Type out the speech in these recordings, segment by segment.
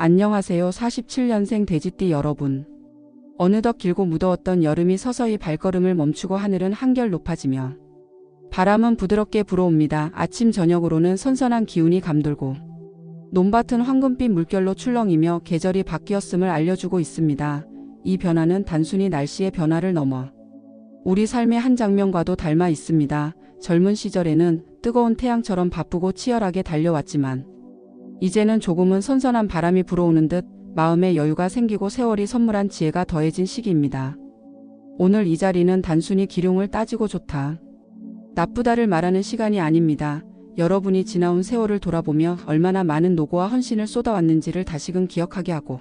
안녕하세요. 47년생 돼지띠 여러분. 어느덧 길고 무더웠던 여름이 서서히 발걸음을 멈추고 하늘은 한결 높아지며 바람은 부드럽게 불어옵니다. 아침 저녁으로는 선선한 기운이 감돌고 논밭은 황금빛 물결로 출렁이며 계절이 바뀌었음을 알려주고 있습니다. 이 변화는 단순히 날씨의 변화를 넘어 우리 삶의 한 장면과도 닮아 있습니다. 젊은 시절에는 뜨거운 태양처럼 바쁘고 치열하게 달려왔지만 이제는 조금은 선선한 바람이 불어오는 듯 마음의 여유가 생기고 세월이 선물한 지혜가 더해진 시기입니다. 오늘 이 자리는 단순히 기룡을 따지고 좋다. 나쁘다를 말하는 시간이 아닙니다. 여러분이 지나온 세월을 돌아보며 얼마나 많은 노고와 헌신을 쏟아왔는지를 다시금 기억하게 하고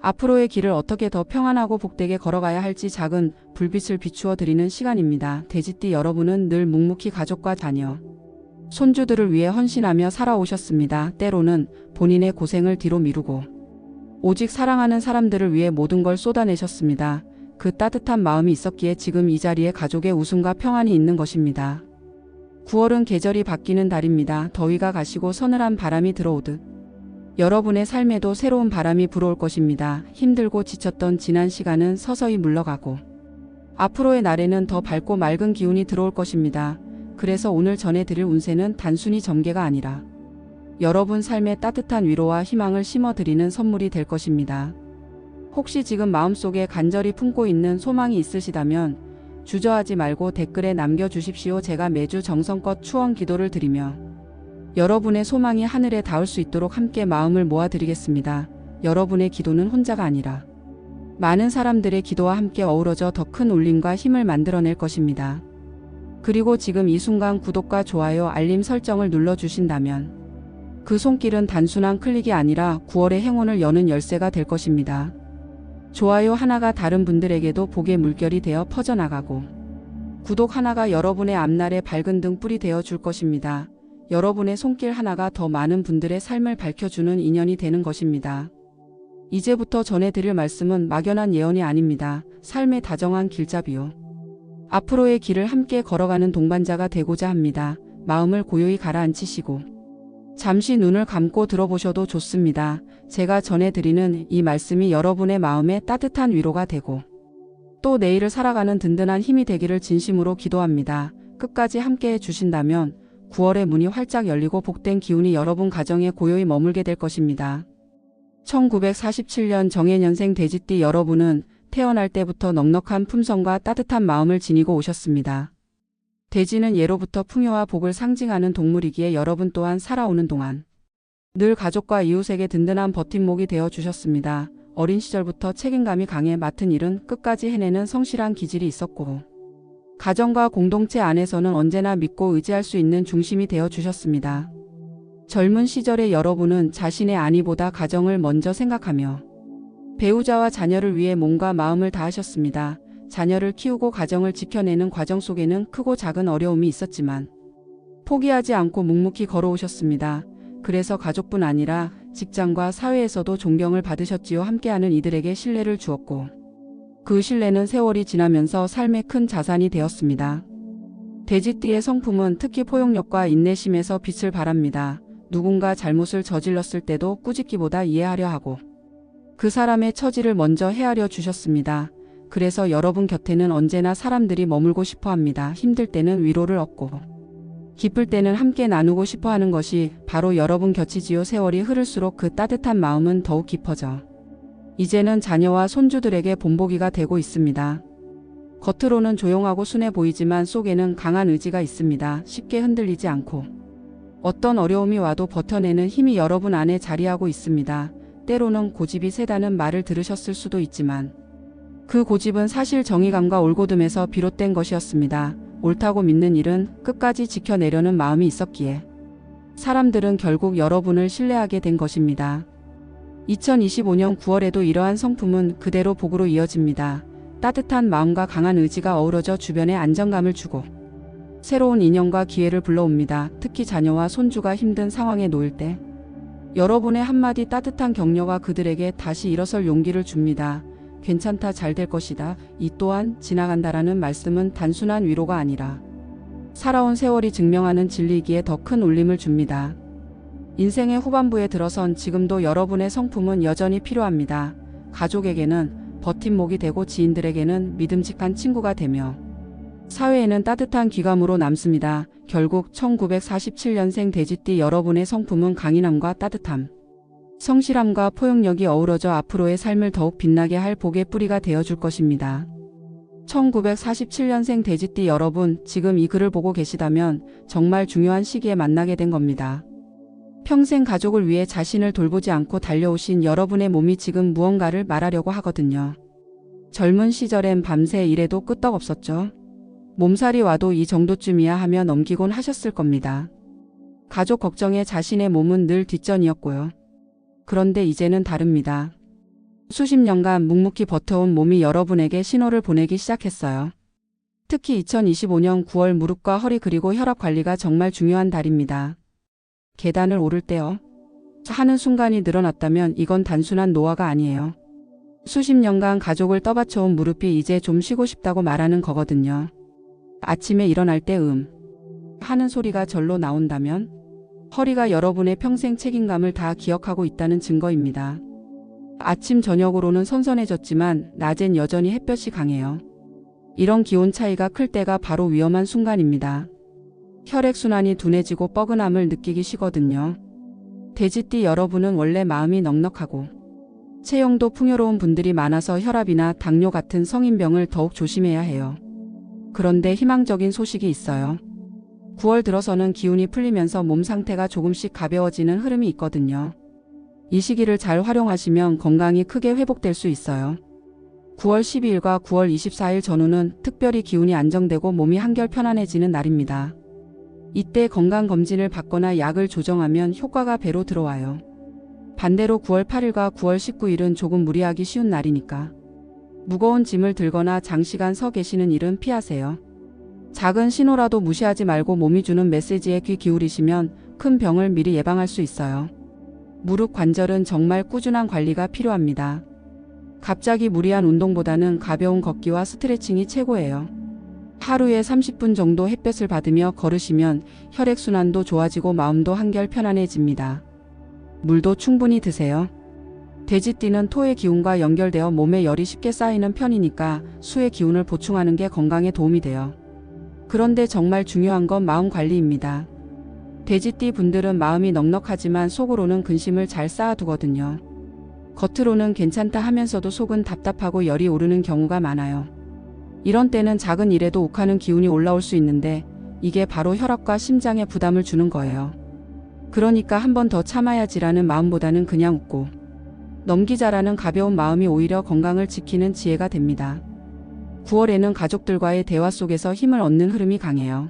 앞으로의 길을 어떻게 더 평안하고 복되게 걸어가야 할지 작은 불빛을 비추어 드리는 시간입니다. 돼지띠 여러분은 늘 묵묵히 가족과 자녀, 손주들을 위해 헌신하며 살아오셨습니다. 때로는 본인의 고생을 뒤로 미루고 오직 사랑하는 사람들을 위해 모든 걸 쏟아내셨습니다. 그 따뜻한 마음이 있었기에 지금 이 자리에 가족의 웃음과 평안이 있는 것입니다. 9월은 계절이 바뀌는 달입니다. 더위가 가시고 서늘한 바람이 들어오듯 여러분의 삶에도 새로운 바람이 불어올 것입니다. 힘들고 지쳤던 지난 시간은 서서히 물러가고 앞으로의 날에는 더 밝고 맑은 기운이 들어올 것입니다. 그래서 오늘 전해드릴 운세는 단순히 점괘가 아니라 여러분 삶에 따뜻한 위로와 희망을 심어드리는 선물이 될 것입니다. 혹시 지금 마음속에 간절히 품고 있는 소망이 있으시다면 주저하지 말고 댓글에 남겨주십시오. 제가 매주 정성껏 추원 기도를 드리며 여러분의 소망이 하늘에 닿을 수 있도록 함께 마음을 모아드리겠습니다. 여러분의 기도는 혼자가 아니라 많은 사람들의 기도와 함께 어우러져 더 큰 울림과 힘을 만들어낼 것입니다. 그리고 지금 이 순간 구독과 좋아요, 알림 설정을 눌러주신다면 그 손길은 단순한 클릭이 아니라 9월의 행운을 여는 열쇠가 될 것입니다. 좋아요 하나가 다른 분들에게도 복의 물결이 되어 퍼져나가고 구독 하나가 여러분의 앞날에 밝은 등불이 되어 줄 것입니다. 여러분의 손길 하나가 더 많은 분들의 삶을 밝혀주는 인연이 되는 것입니다. 이제부터 전해드릴 말씀은 막연한 예언이 아닙니다. 삶의 다정한 길잡이요. 앞으로의 길을 함께 걸어가는 동반자가 되고자 합니다. 마음을 고요히 가라앉히시고 잠시 눈을 감고 들어보셔도 좋습니다. 제가 전해드리는 이 말씀이 여러분의 마음에 따뜻한 위로가 되고 또 내일을 살아가는 든든한 힘이 되기를 진심으로 기도합니다. 끝까지 함께 해주신다면 9월의 문이 활짝 열리고 복된 기운이 여러분 가정에 고요히 머물게 될 것입니다. 1947년 정해년생 돼지띠 여러분은 태어날 때부터 넉넉한 품성과 따뜻한 마음을 지니고 오셨습니다. 돼지는 예로부터 풍요와 복을 상징하는 동물이기에 여러분 또한 살아오는 동안 늘 가족과 이웃에게 든든한 버팀목이 되어 주셨습니다. 어린 시절부터 책임감이 강해 맡은 일은 끝까지 해내는 성실한 기질이 있었고 가정과 공동체 안에서는 언제나 믿고 의지할 수 있는 중심이 되어 주셨습니다. 젊은 시절의 여러분은 자신의 안위보다 가정을 먼저 생각하며 배우자와 자녀를 위해 몸과 마음을 다하셨습니다. 자녀를 키우고 가정을 지켜내는 과정 속에는 크고 작은 어려움이 있었지만 포기하지 않고 묵묵히 걸어오셨습니다. 그래서 가족뿐 아니라 직장과 사회에서도 존경을 받으셨지요. 함께하는 이들에게 신뢰를 주었고 그 신뢰는 세월이 지나면서 삶의 큰 자산이 되었습니다. 돼지띠의 성품은 특히 포용력과 인내심에서 빛을 발합니다. 누군가 잘못을 저질렀을 때도 꾸짖기보다 이해하려 하고 그 사람의 처지를 먼저 헤아려 주셨습니다. 그래서 여러분 곁에는 언제나 사람들이 머물고 싶어 합니다. 힘들 때는 위로를 얻고 기쁠 때는 함께 나누고 싶어 하는 것이 바로 여러분 곁이지요. 세월이 흐를수록 그 따뜻한 마음은 더욱 깊어져 이제는 자녀와 손주들에게 본보기가 되고 있습니다. 겉으로는 조용하고 순해 보이지만 속에는 강한 의지가 있습니다. 쉽게 흔들리지 않고 어떤 어려움이 와도 버텨내는 힘이 여러분 안에 자리하고 있습니다. 때로는 고집이 세다는 말을 들으셨을 수도 있지만 그 고집은 사실 정의감과 올고듬에서 비롯된 것이었습니다. 옳다고 믿는 일은 끝까지 지켜내려는 마음이 있었기에 사람들은 결국 여러분을 신뢰하게 된 것입니다. 2025년 9월에도 이러한 성품은 그대로 복으로 이어집니다. 따뜻한 마음과 강한 의지가 어우러져 주변에 안정감을 주고 새로운 인연과 기회를 불러옵니다. 특히 자녀와 손주가 힘든 상황에 놓일 때 여러분의 한마디 따뜻한 격려가 그들에게 다시 일어설 용기를 줍니다. 괜찮다 잘 될 것이다. 이 또한 지나간다라는 말씀은 단순한 위로가 아니라 살아온 세월이 증명하는 진리이기에 더 큰 울림을 줍니다. 인생의 후반부에 들어선 지금도 여러분의 성품은 여전히 필요합니다. 가족에게는 버팀목이 되고 지인들에게는 믿음직한 친구가 되며 사회에는 따뜻한 귀감으로 남습니다. 결국 1947년생 돼지띠 여러분의 성품은 강인함과 따뜻함, 성실함과 포용력이 어우러져 앞으로의 삶을 더욱 빛나게 할 복의 뿌리가 되어줄 것입니다. 1947년생 돼지띠 여러분, 지금 이 글을 보고 계시다면 정말 중요한 시기에 만나게 된 겁니다. 평생 가족을 위해 자신을 돌보지 않고 달려오신 여러분의 몸이 지금 무언가를 말하려고 하거든요. 젊은 시절엔 밤새 일해도 끄떡없었죠. 몸살이 와도 이 정도쯤이야 하며 넘기곤 하셨을 겁니다. 가족 걱정에 자신의 몸은 늘 뒷전이었고요. 그런데 이제는 다릅니다. 수십 년간 묵묵히 버텨온 몸이 여러분에게 신호를 보내기 시작했어요. 특히 2025년 9월 무릎과 허리 그리고 혈압 관리가 정말 중요한 달입니다. 계단을 오를 때요. 하는 순간이 늘어났다면 이건 단순한 노화가 아니에요. 수십 년간 가족을 떠받쳐온 무릎이 이제 좀 쉬고 싶다고 말하는 거거든요. 아침에 일어날 때 음. 하는 소리가 절로 나온다면 허리가 여러분의 평생 책임감을 다 기억하고 있다는 증거입니다. 아침 저녁으로는 선선해졌지만 낮엔 여전히 햇볕이 강해요. 이런 기온 차이가 클 때가 바로 위험한 순간입니다. 혈액순환이 둔해지고 뻐근함을 느끼기 쉬거든요. 돼지띠 여러분은 원래 마음이 넉넉하고 체형도 풍요로운 분들이 많아서 혈압이나 당뇨 같은 성인병을 더욱 조심해야 해요. 그런데 희망적인 소식이 있어요. 9월 들어서는 기운이 풀리면서 몸 상태가 조금씩 가벼워지는 흐름이 있거든요. 이 시기를 잘 활용하시면 건강이 크게 회복될 수 있어요. 9월 12일과 9월 24일 전후는 특별히 기운이 안정되고 몸이 한결 편안해지는 날입니다. 이때 건강검진을 받거나 약을 조정하면 효과가 배로 들어와요. 반대로 9월 8일과 9월 19일은 조금 무리하기 쉬운 날이니까. 무거운 짐을 들거나 장시간 서 계시는 일은 피하세요. 작은 신호라도 무시하지 말고 몸이 주는 메시지에 귀 기울이시면 큰 병을 미리 예방할 수 있어요. 무릎 관절은 정말 꾸준한 관리가 필요합니다. 갑자기 무리한 운동보다는 가벼운 걷기와 스트레칭이 최고예요. 하루에 30분 정도 햇볕을 받으며 걸으시면 혈액순환도 좋아지고 마음도 한결 편안해집니다. 물도 충분히 드세요. 돼지띠는 토의 기운과 연결되어 몸에 열이 쉽게 쌓이는 편이니까 수의 기운을 보충하는 게 건강에 도움이 돼요. 그런데 정말 중요한 건 마음 관리입니다. 돼지띠 분들은 마음이 넉넉하지만 속으로는 근심을 잘 쌓아두거든요. 겉으로는 괜찮다 하면서도 속은 답답하고 열이 오르는 경우가 많아요. 이런 때는 작은 일에도 욱하는 기운이 올라올 수 있는데 이게 바로 혈압과 심장에 부담을 주는 거예요. 그러니까 한 번 더 참아야지라는 마음보다는 그냥 웃고 넘기자라는 가벼운 마음이 오히려 건강을 지키는 지혜가 됩니다. 9월에는 가족들과의 대화 속에서 힘을 얻는 흐름이 강해요.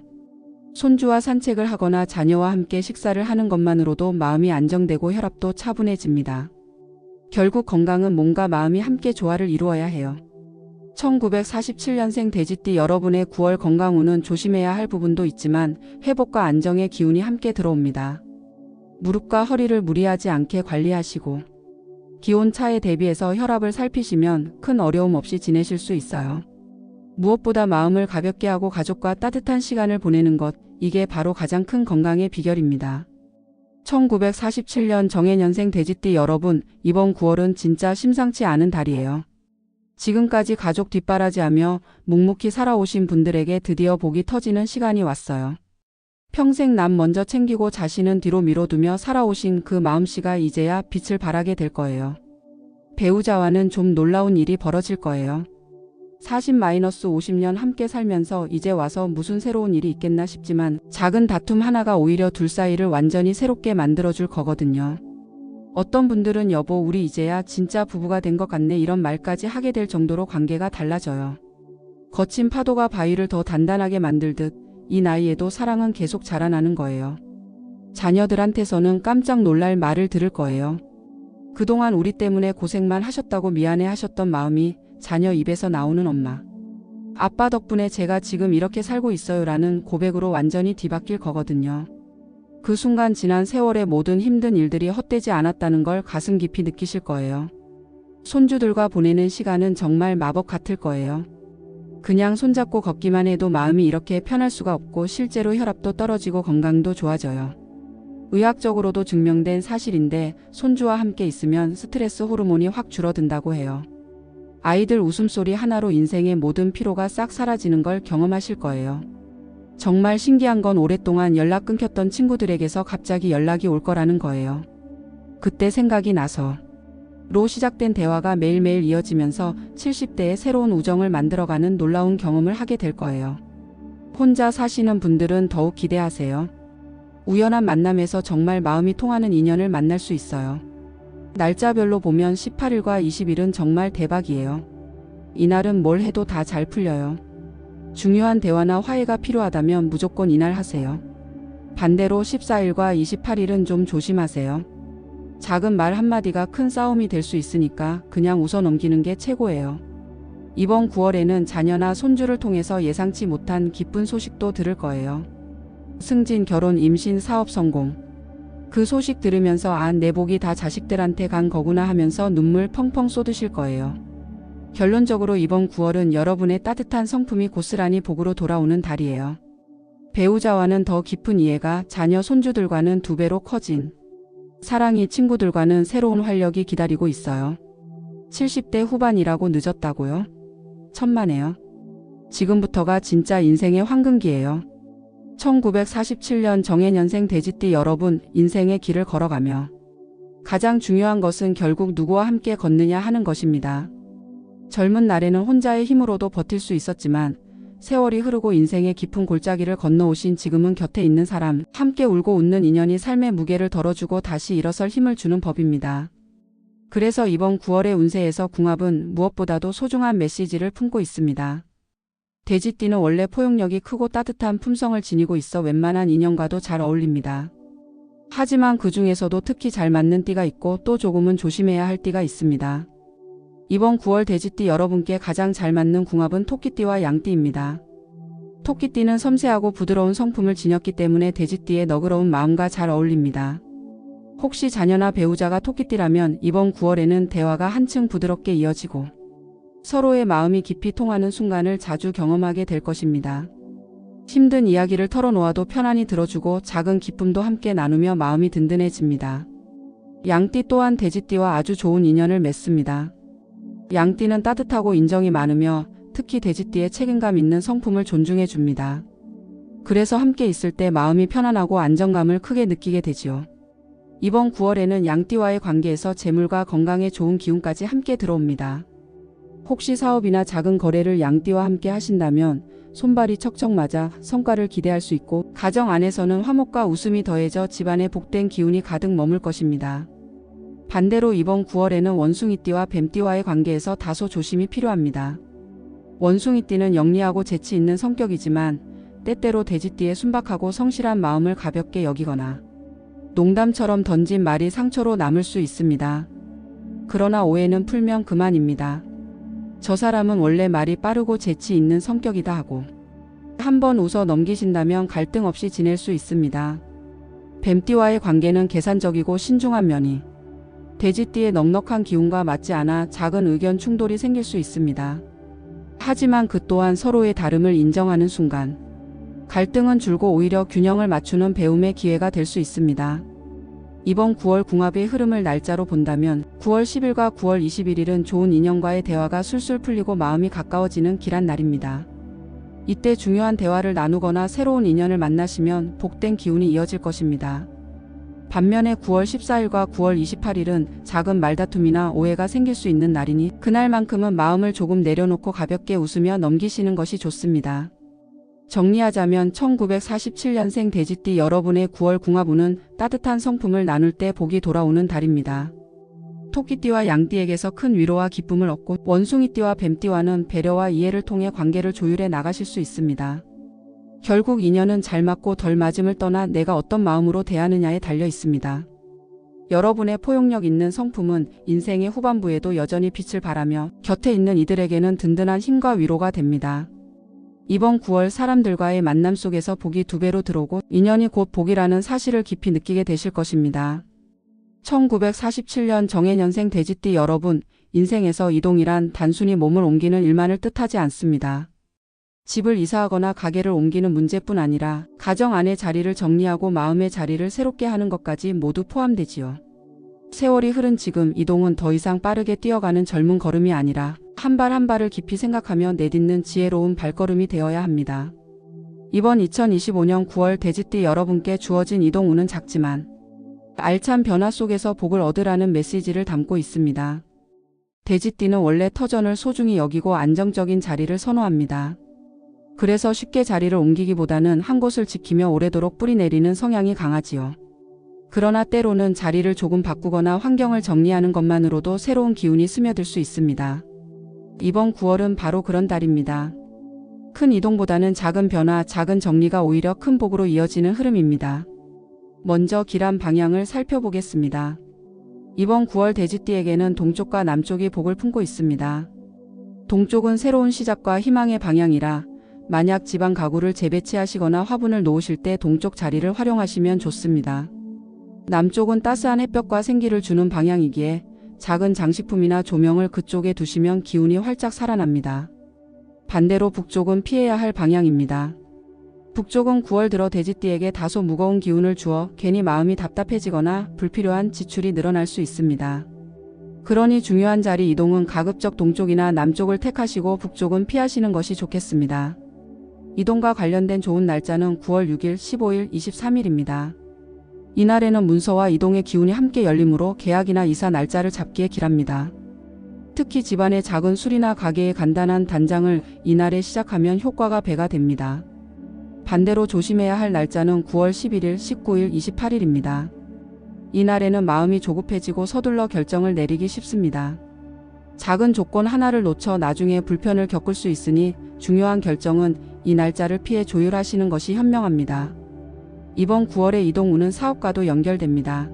손주와 산책을 하거나 자녀와 함께 식사를 하는 것만으로도 마음이 안정되고 혈압도 차분해집니다. 결국 건강은 몸과 마음이 함께 조화를 이루어야 해요. 1947년생 돼지띠 여러분의 9월 건강운은 조심해야 할 부분도 있지만 회복과 안정의 기운이 함께 들어옵니다. 무릎과 허리를 무리하지 않게 관리하시고 기온 차에 대비해서 혈압을 살피시면 큰 어려움 없이 지내실 수 있어요. 무엇보다 마음을 가볍게 하고 가족과 따뜻한 시간을 보내는 것, 이게 바로 가장 큰 건강의 비결입니다. 1947년 정해년생 돼지띠 여러분, 이번 9월은 진짜 심상치 않은 달이에요. 지금까지 가족 뒷바라지하며 묵묵히 살아오신 분들에게 드디어 복이 터지는 시간이 왔어요. 평생 남 먼저 챙기고 자신은 뒤로 미뤄두며 살아오신 그 마음씨가 이제야 빛을 발하게 될 거예요. 배우자와는 좀 놀라운 일이 벌어질 거예요. 40-50년 함께 살면서 이제 와서 무슨 새로운 일이 있겠나 싶지만 작은 다툼 하나가 오히려 둘 사이를 완전히 새롭게 만들어줄 거거든요. 어떤 분들은 여보 우리 이제야 진짜 부부가 된 것 같네 이런 말까지 하게 될 정도로 관계가 달라져요. 거친 파도가 바위를 더 단단하게 만들듯 이 나이에도 사랑은 계속 자라나는 거예요. 자녀들한테서는 깜짝 놀랄 말을 들을 거예요. 그동안 우리 때문에 고생만 하셨다고 미안해 하셨던 마음이 자녀 입에서 나오는 엄마. 아빠 덕분에 제가 지금 이렇게 살고 있어요 라는 고백으로 완전히 뒤바뀔 거거든요. 그 순간 지난 세월의 모든 힘든 일들이 헛되지 않았다는 걸 가슴 깊이 느끼실 거예요. 손주들과 보내는 시간은 정말 마법 같을 거예요. 그냥 손잡고 걷기만 해도 마음이 이렇게 편할 수가 없고 실제로 혈압도 떨어지고 건강도 좋아져요. 의학적으로도 증명된 사실인데 손주와 함께 있으면 스트레스 호르몬이 확 줄어든다고 해요. 아이들 웃음소리 하나로 인생의 모든 피로가 싹 사라지는 걸 경험하실 거예요. 정말 신기한 건 오랫동안 연락 끊겼던 친구들에게서 갑자기 연락이 올 거라는 거예요. 그때 생각이 나서 로 시작된 대화가 매일매일 이어지면서 70대의 새로운 우정을 만들어가는 놀라운 경험을 하게 될 거예요. 혼자 사시는 분들은 더욱 기대하세요. 우연한 만남에서 정말 마음이 통하는 인연을 만날 수 있어요. 날짜별로 보면 18일과 20일은 정말 대박이에요. 이날은 뭘 해도 다 잘 풀려요. 중요한 대화나 화해가 필요하다면 무조건 이날 하세요. 반대로 14일과 28일은 좀 조심하세요. 작은 말 한마디가 큰 싸움이 될 수 있으니까 그냥 웃어 넘기는 게 최고예요. 이번 9월에는 자녀나 손주를 통해서 예상치 못한 기쁜 소식도 들을 거예요. 승진, 결혼, 임신, 사업 성공. 그 소식 들으면서 아, 내 복이 다 자식들한테 간 거구나 하면서 눈물 펑펑 쏟으실 거예요. 결론적으로 이번 9월은 여러분의 따뜻한 성품이 고스란히 복으로 돌아오는 달이에요. 배우자와는 더 깊은 이해가, 자녀, 손주들과는 두 배로 커진 사랑이 친구들과는 새로운 활력이 기다리고 있어요. 70대 후반이라고 늦었다고요? 천만에요. 지금부터가 진짜 인생의 황금기예요. 1947년 정해년생 돼지띠 여러분 인생의 길을 걸어가며 가장 중요한 것은 결국 누구와 함께 걷느냐 하는 것입니다. 젊은 날에는 혼자의 힘으로도 버틸 수 있었지만 세월이 흐르고 인생의 깊은 골짜기를 건너오신 지금은 곁에 있는 사람, 함께 울고 웃는 인연이 삶의 무게를 덜어주고 다시 일어설 힘을 주는 법입니다. 그래서 이번 9월의 운세에서 궁합은 무엇보다도 소중한 메시지를 품고 있습니다. 돼지띠는 원래 포용력이 크고 따뜻한 품성을 지니고 있어 웬만한 인연과도 잘 어울립니다. 하지만 그 중에서도 특히 잘 맞는 띠가 있고 또 조금은 조심해야 할 띠가 있습니다. 이번 9월 돼지띠 여러분께 가장 잘 맞는 궁합은 토끼띠와 양띠입니다. 토끼띠는 섬세하고 부드러운 성품을 지녔기 때문에 돼지띠의 너그러운 마음과 잘 어울립니다. 혹시 자녀나 배우자가 토끼띠라면 이번 9월에는 대화가 한층 부드럽게 이어지고 서로의 마음이 깊이 통하는 순간을 자주 경험하게 될 것입니다. 힘든 이야기를 털어놓아도 편안히 들어주고 작은 기쁨도 함께 나누며 마음이 든든해집니다. 양띠 또한 돼지띠와 아주 좋은 인연을 맺습니다. 양띠는 따뜻하고 인정이 많으며 특히 돼지띠의 책임감 있는 성품을 존중해 줍니다. 그래서 함께 있을 때 마음이 편안하고 안정감을 크게 느끼게 되지요. 이번 9월에는 양띠와의 관계에서 재물과 건강에 좋은 기운까지 함께 들어옵니다. 혹시 사업이나 작은 거래를 양띠와 함께 하신다면 손발이 척척 맞아 성과를 기대할 수 있고 가정 안에서는 화목과 웃음이 더해져 집안에 복된 기운이 가득 머물 것입니다. 반대로 이번 9월에는 원숭이띠와 뱀띠와의 관계에서 다소 조심이 필요합니다. 원숭이띠는 영리하고 재치 있는 성격이지만 때때로 돼지띠의 순박하고 성실한 마음을 가볍게 여기거나 농담처럼 던진 말이 상처로 남을 수 있습니다. 그러나 오해는 풀면 그만입니다. 저 사람은 원래 말이 빠르고 재치 있는 성격이다 하고 한번 웃어 넘기신다면 갈등 없이 지낼 수 있습니다. 뱀띠와의 관계는 계산적이고 신중한 면이 돼지띠의 넉넉한 기운과 맞지 않아 작은 의견 충돌이 생길 수 있습니다. 하지만 그 또한 서로의 다름을 인정하는 순간 갈등은 줄고 오히려 균형을 맞추는 배움의 기회가 될 수 있습니다. 이번 9월 궁합의 흐름을 날짜로 본다면 9월 10일과 9월 21일은 좋은 인연과의 대화가 술술 풀리고 마음이 가까워지는 길한 날입니다. 이때 중요한 대화를 나누거나 새로운 인연을 만나시면 복된 기운이 이어질 것입니다. 반면에 9월 14일과 9월 28일은 작은 말다툼이나 오해가 생길 수 있는 날이니 그날만큼은 마음을 조금 내려놓고 가볍게 웃으며 넘기시는 것이 좋습니다. 정리하자면 1947년생 돼지띠 여러분의 9월 궁합운은 따뜻한 성품을 나눌 때 복이 돌아오는 달입니다. 토끼띠와 양띠에게서 큰 위로와 기쁨을 얻고 원숭이띠와 뱀띠와는 배려와 이해를 통해 관계를 조율해 나가실 수 있습니다. 결국 인연은 잘 맞고 덜 맞음을 떠나 내가 어떤 마음으로 대하느냐에 달려 있습니다. 여러분의 포용력 있는 성품은 인생의 후반부에도 여전히 빛을 발하며 곁에 있는 이들에게는 든든한 힘과 위로가 됩니다. 이번 9월 사람들과의 만남 속에서 복이 두 배로 들어오고 인연이 곧 복이라는 사실을 깊이 느끼게 되실 것입니다. 1947년 정해년생 돼지띠 여러분, 인생에서 이동이란 단순히 몸을 옮기는 일만을 뜻하지 않습니다. 집을 이사하거나 가게를 옮기는 문제뿐 아니라 가정 안의 자리를 정리하고 마음의 자리를 새롭게 하는 것까지 모두 포함되지요. 세월이 흐른 지금 이동은 더 이상 빠르게 뛰어가는 젊은 걸음이 아니라 한발한 발을 깊이 생각하며 내딛는 지혜로운 발걸음이 되어야 합니다. 이번 2025년 9월 돼지띠 여러분께 주어진 이동운은 작지만 알찬 변화 속에서 복을 얻으라는 메시지를 담고 있습니다. 돼지띠는 원래 터전을 소중히 여기고 안정적인 자리를 선호합니다. 그래서 쉽게 자리를 옮기기보다는 한 곳을 지키며 오래도록 뿌리내리는 성향이 강하지요. 그러나 때로는 자리를 조금 바꾸거나 환경을 정리하는 것만으로도 새로운 기운이 스며들 수 있습니다. 이번 9월은 바로 그런 달입니다. 큰 이동보다는 작은 변화, 작은 정리가 오히려 큰 복으로 이어지는 흐름입니다. 먼저 길한 방향을 살펴보겠습니다. 이번 9월 돼지띠에게는 동쪽과 남쪽이 복을 품고 있습니다. 동쪽은 새로운 시작과 희망의 방향이라 만약 집안 가구를 재배치하시거나 화분을 놓으실 때 동쪽 자리를 활용하시면 좋습니다. 남쪽은 따스한 햇볕과 생기를 주는 방향이기에 작은 장식품이나 조명을 그쪽에 두시면 기운이 활짝 살아납니다. 반대로 북쪽은 피해야 할 방향입니다. 북쪽은 9월 들어 돼지띠에게 다소 무거운 기운을 주어 괜히 마음이 답답해지거나 불필요한 지출이 늘어날 수 있습니다. 그러니 중요한 자리 이동은 가급적 동쪽이나 남쪽을 택하시고 북쪽은 피하시는 것이 좋겠습니다. 이동과 관련된 좋은 날짜는 9월 6일, 15일, 23일입니다. 이날에는 문서와 이동의 기운이 함께 열리므로 계약이나 이사 날짜를 잡기에 길합니다. 특히 집안의 작은 술이나 가게의 간단한 단장을 이날에 시작하면 효과가 배가 됩니다. 반대로 조심해야 할 날짜는 9월 11일, 19일, 28일입니다. 이날에는 마음이 조급해지고 서둘러 결정을 내리기 쉽습니다. 작은 조건 하나를 놓쳐 나중에 불편을 겪을 수 있으니 중요한 결정은 이 날짜를 피해 조율하시는 것이 현명합니다. 이번 9월의 이동운은 사업과도 연결됩니다.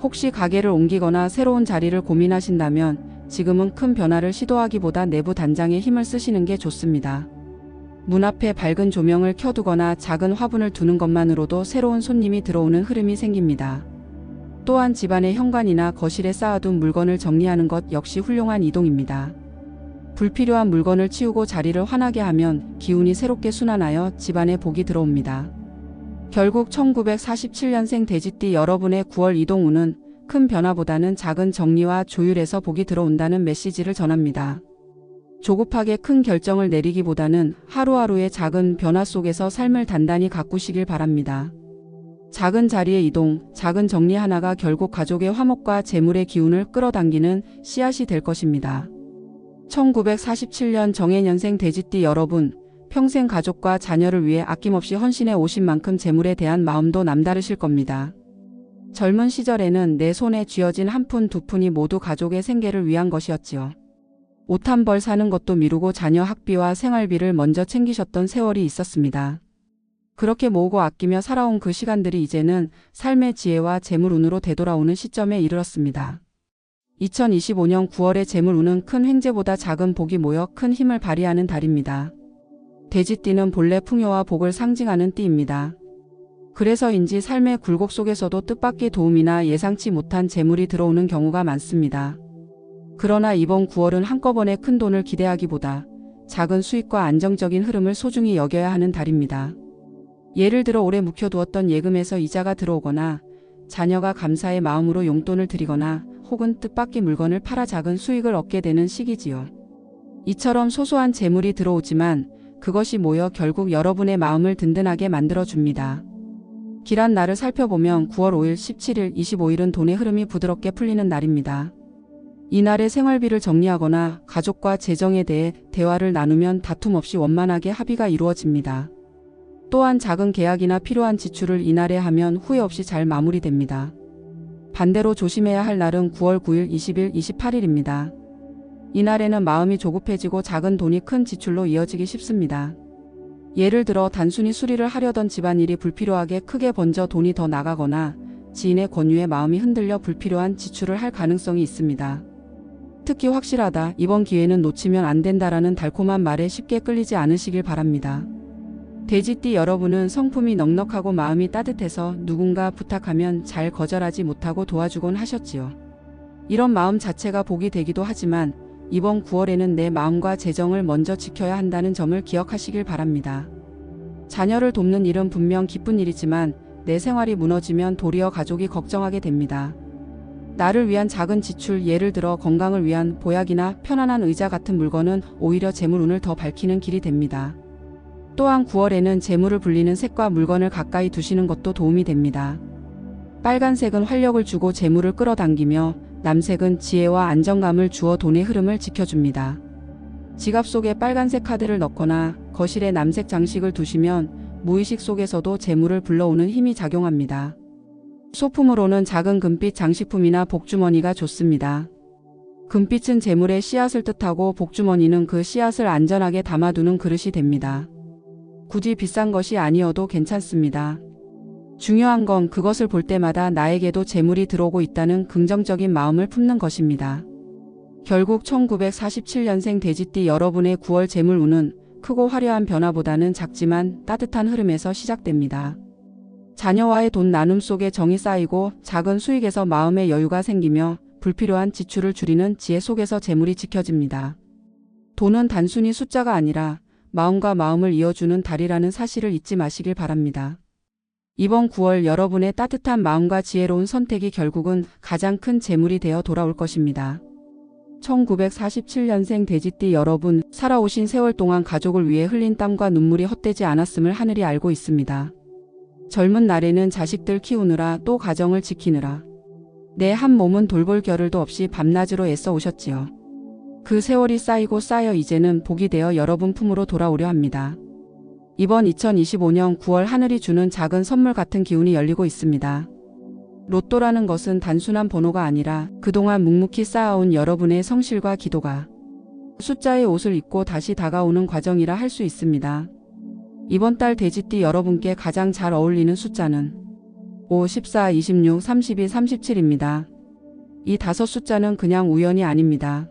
혹시 가게를 옮기거나 새로운 자리를 고민하신다면 지금은 큰 변화를 시도하기보다 내부 단장에 힘을 쓰시는 게 좋습니다. 문 앞에 밝은 조명을 켜두거나 작은 화분을 두는 것만으로도 새로운 손님이 들어오는 흐름이 생깁니다. 또한 집안의 현관이나 거실에 쌓아둔 물건을 정리하는 것 역시 훌륭한 이동입니다. 불필요한 물건을 치우고 자리를 환하게 하면 기운이 새롭게 순환하여 집안에 복이 들어옵니다. 결국 1947년생 돼지띠 여러분의 9월 이동운은 큰 변화보다는 작은 정리와 조율에서 복이 들어온다는 메시지를 전합니다. 조급하게 큰 결정을 내리기보다는 하루하루의 작은 변화 속에서 삶을 단단히 가꾸시길 바랍니다. 작은 자리의 이동, 작은 정리 하나가 결국 가족의 화목과 재물의 기운을 끌어당기는 씨앗이 될 것입니다. 1947년 정해년생 돼지띠 여러분, 평생 가족과 자녀를 위해 아낌없이 헌신해 오신 만큼 재물에 대한 마음도 남다르실 겁니다. 젊은 시절에는 내 손에 쥐어진 한 푼 두 푼이 모두 가족의 생계를 위한 것이었지요. 옷 한 벌 사는 것도 미루고 자녀 학비와 생활비를 먼저 챙기셨던 세월이 있었습니다. 그렇게 모으고 아끼며 살아온 그 시간들이 이제는 삶의 지혜와 재물운으로 되돌아오는 시점에 이르렀습니다. 2025년 9월의 재물운은 큰 횡재보다 작은 복이 모여 큰 힘을 발휘하는 달입니다. 돼지띠는 본래 풍요와 복을 상징하는 띠입니다. 그래서인지 삶의 굴곡 속에서도 뜻밖의 도움이나 예상치 못한 재물이 들어오는 경우가 많습니다. 그러나 이번 9월은 한꺼번에 큰 돈을 기대하기보다 작은 수익과 안정적인 흐름을 소중히 여겨야 하는 달입니다. 예를 들어 오래 묵혀두었던 예금에서 이자가 들어오거나 자녀가 감사의 마음으로 용돈을 드리거나 혹은 뜻밖의 물건을 팔아 작은 수익을 얻게 되는 시기지요. 이처럼 소소한 재물이 들어오지만 그것이 모여 결국 여러분의 마음을 든든하게 만들어줍니다. 길한 날을 살펴보면 9월 5일, 17일, 25일은 돈의 흐름이 부드럽게 풀리는 날입니다. 이날에 생활비를 정리하거나 가족과 재정에 대해 대화를 나누면 다툼 없이 원만하게 합의가 이루어집니다. 또한 작은 계약이나 필요한 지출을 이날에 하면 후회 없이 잘 마무리됩니다. 반대로 조심해야 할 날은 9월 9일, 20일, 28일입니다. 이날에는 마음이 조급해지고 작은 돈이 큰 지출로 이어지기 쉽습니다. 예를 들어 단순히 수리를 하려던 집안일이 불필요하게 크게 번져 돈이 더 나가거나 지인의 권유에 마음이 흔들려 불필요한 지출을 할 가능성이 있습니다. 특히 확실하다, 이번 기회는 놓치면 안 된다라는 달콤한 말에 쉽게 끌리지 않으시길 바랍니다. 돼지띠 여러분은 성품이 넉넉하고 마음이 따뜻해서 누군가 부탁하면 잘 거절하지 못하고 도와주곤 하셨지요. 이런 마음 자체가 복이 되기도 하지만 이번 9월에는 내 마음과 재정을 먼저 지켜야 한다는 점을 기억하시길 바랍니다. 자녀를 돕는 일은 분명 기쁜 일이지만 내 생활이 무너지면 도리어 가족이 걱정하게 됩니다. 나를 위한 작은 지출, 예를 들어 건강을 위한 보약이나 편안한 의자 같은 물건은 오히려 재물운을 더 밝히는 길이 됩니다. 또한 9월에는 재물을 불리는 색과 물건을 가까이 두시는 것도 도움이 됩니다. 빨간색은 활력을 주고 재물을 끌어당기며 남색은 지혜와 안정감을 주어 돈의 흐름을 지켜줍니다. 지갑 속에 빨간색 카드를 넣거나 거실에 남색 장식을 두시면 무의식 속에서도 재물을 불러오는 힘이 작용합니다. 소품으로는 작은 금빛 장식품이나 복주머니가 좋습니다. 금빛은 재물의 씨앗을 뜻하고 복주머니는 그 씨앗을 안전하게 담아두는 그릇이 됩니다. 굳이 비싼 것이 아니어도 괜찮습니다. 중요한 건 그것을 볼 때마다 나에게도 재물이 들어오고 있다는 긍정적인 마음을 품는 것입니다. 결국 1947년생 돼지띠 여러분의 9월 재물운은 크고 화려한 변화보다는 작지만 따뜻한 흐름에서 시작됩니다. 자녀와의 돈 나눔 속에 정이 쌓이고 작은 수익에서 마음의 여유가 생기며 불필요한 지출을 줄이는 지혜 속에서 재물이 지켜집니다. 돈은 단순히 숫자가 아니라 마음과 마음을 이어주는 달이라는 사실을 잊지 마시길 바랍니다. 이번 9월 여러분의 따뜻한 마음과 지혜로운 선택이 결국은 가장 큰 재물이 되어 돌아올 것입니다. 1947년생 돼지띠 여러분, 살아오신 세월 동안 가족을 위해 흘린 땀과 눈물이 헛되지 않았음을 하늘이 알고 있습니다. 젊은 날에는 자식들 키우느라 또 가정을 지키느라 내 한 몸은 돌볼 겨를도 없이 밤낮으로 애써 오셨지요. 그 세월이 쌓이고 쌓여 이제는 복이 되어 여러분 품으로 돌아오려 합니다. 이번 2025년 9월 하늘이 주는 작은 선물 같은 기운이 열리고 있습니다. 로또라는 것은 단순한 번호가 아니라 그동안 묵묵히 쌓아온 여러분의 성실과 기도가 숫자의 옷을 입고 다시 다가오는 과정이라 할 수 있습니다. 이번 달 돼지띠 여러분께 가장 잘 어울리는 숫자는 5, 14, 26, 32, 37입니다. 이 다섯 숫자는 그냥 우연이 아닙니다.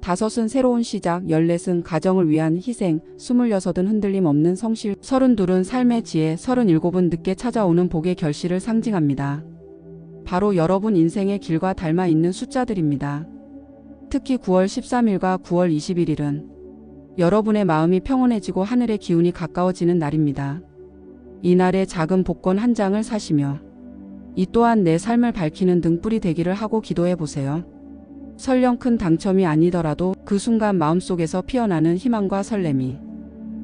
다섯은 새로운 시작, 14은 가정을 위한 희생, 26은 흔들림 없는 성실, 32은 삶의 지혜, 37은 늦게 찾아오는 복의 결실을 상징합니다. 바로 여러분 인생의 길과 닮아 있는 숫자들입니다. 특히 9월 13일과 9월 21일은 여러분의 마음이 평온해지고 하늘의 기운이 가까워지는 날입니다. 이날에 작은 복권 한 장을 사시며 이 또한 내 삶을 밝히는 등불이 되기를 하고 기도해 보세요. 설령 큰 당첨이 아니더라도 그 순간 마음속에서 피어나는 희망과 설렘이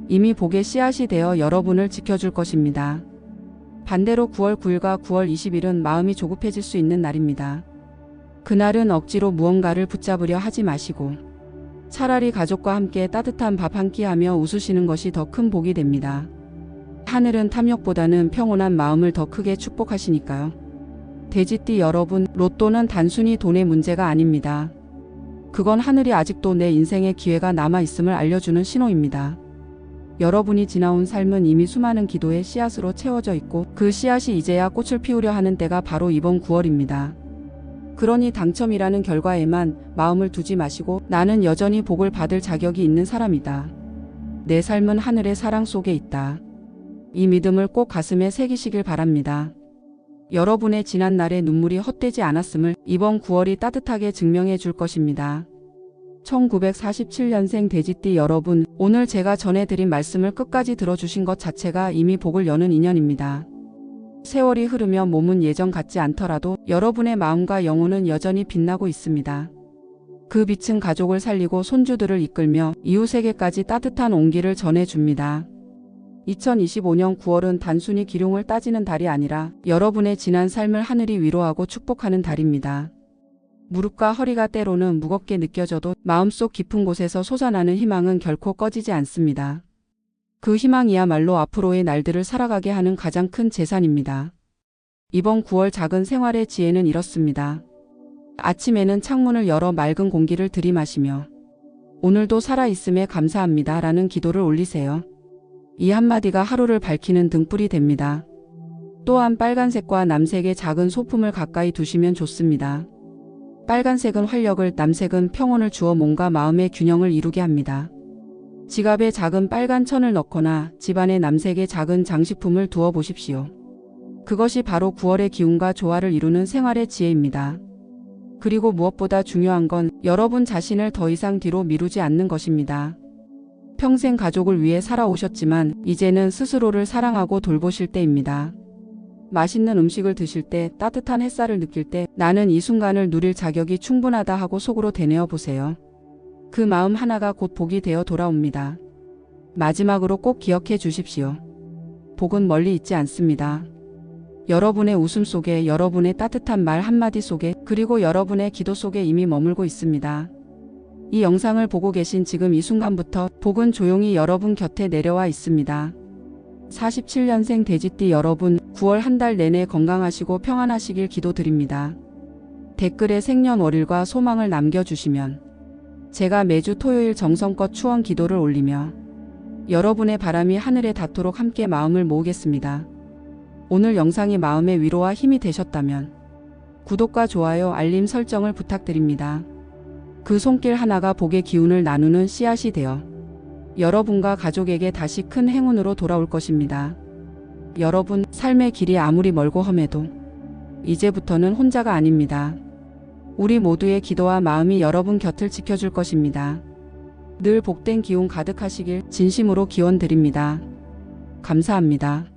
이미 복의 씨앗이 되어 여러분을 지켜줄 것입니다. 반대로 9월 9일과 9월 20일은 마음이 조급해질 수 있는 날입니다. 그날은 억지로 무언가를 붙잡으려 하지 마시고 차라리 가족과 함께 따뜻한 밥 한 끼 하며 웃으시는 것이 더 큰 복이 됩니다. 하늘은 탐욕보다는 평온한 마음을 더 크게 축복하시니까요. 돼지띠 여러분, 로또는 단순히 돈의 문제가 아닙니다. 그건 하늘이 아직도 내 인생의 기회가 남아 있음을 알려주는 신호입니다. 여러분이 지나온 삶은 이미 수많은 기도의 씨앗으로 채워져 있고 그 씨앗이 이제야 꽃을 피우려 하는 때가 바로 이번 9월입니다. 그러니 당첨이라는 결과에만 마음을 두지 마시고 나는 여전히 복을 받을 자격이 있는 사람이다. 내 삶은 하늘의 사랑 속에 있다. 이 믿음을 꼭 가슴에 새기시길 바랍니다. 여러분의 지난 날의 눈물이 헛되지 않았음을 이번 9월이 따뜻하게 증명해 줄 것입니다. 1947년생 돼지띠 여러분, 오늘 제가 전해드린 말씀을 끝까지 들어주신 것 자체가 이미 복을 여는 인연입니다. 세월이 흐르며 몸은 예전 같지 않더라도 여러분의 마음과 영혼은 여전히 빛나고 있습니다. 그 빛은 가족을 살리고 손주들을 이끌며 이웃에게까지 따뜻한 온기를 전해줍니다. 2025년 9월은 단순히 기룡을 따지는 달이 아니라 여러분의 지난 삶을 하늘이 위로하고 축복하는 달입니다. 무릎과 허리가 때로는 무겁게 느껴져도 마음속 깊은 곳에서 솟아나는 희망은 결코 꺼지지 않습니다. 그 희망이야말로 앞으로의 날들을 살아가게 하는 가장 큰 재산입니다. 이번 9월 작은 생활의 지혜는 이렇습니다. 아침에는 창문을 열어 맑은 공기를 들이마시며 오늘도 살아있음에 감사합니다 라는 기도를 올리세요. 이 한마디가 하루를 밝히는 등불이 됩니다. 또한 빨간색과 남색의 작은 소품을 가까이 두시면 좋습니다. 빨간색은 활력을, 남색은 평온을 주어 몸과 마음의 균형을 이루게 합니다. 지갑에 작은 빨간 천을 넣거나 집안에 남색의 작은 장식품을 두어 보십시오. 그것이 바로 9월의 기운과 조화를 이루는 생활의 지혜입니다. 그리고 무엇보다 중요한 건 여러분 자신을 더 이상 뒤로 미루지 않는 것입니다. 평생 가족을 위해 살아오셨지만 이제는 스스로를 사랑하고 돌보실 때입니다. 맛있는 음식을 드실 때 따뜻한 햇살을 느낄 때 나는 이 순간을 누릴 자격이 충분하다 하고 속으로 되뇌어 보세요. 그 마음 하나가 곧 복이 되어 돌아옵니다. 마지막으로 꼭 기억해 주십시오. 복은 멀리 있지 않습니다. 여러분의 웃음 속에 여러분의 따뜻한 말 한마디 속에 그리고 여러분의 기도 속에 이미 머물고 있습니다. 이 영상을 보고 계신 지금 이 순간부터 복은 조용히 여러분 곁에 내려와 있습니다. 47년생 돼지띠 여러분 9월 한 달 내내 건강하시고 평안하시길 기도드립니다. 댓글에 생년월일과 소망을 남겨주시면 제가 매주 토요일 정성껏 추원 기도를 올리며 여러분의 바람이 하늘에 닿도록 함께 마음을 모으겠습니다. 오늘 영상이 마음의 위로와 힘이 되셨다면 구독과 좋아요, 알림 설정을 부탁드립니다. 그 손길 하나가 복의 기운을 나누는 씨앗이 되어 여러분과 가족에게 다시 큰 행운으로 돌아올 것입니다. 여러분, 삶의 길이 아무리 멀고 험해도 이제부터는 혼자가 아닙니다. 우리 모두의 기도와 마음이 여러분 곁을 지켜줄 것입니다. 늘 복된 기운 가득하시길 진심으로 기원 드립니다. 감사합니다.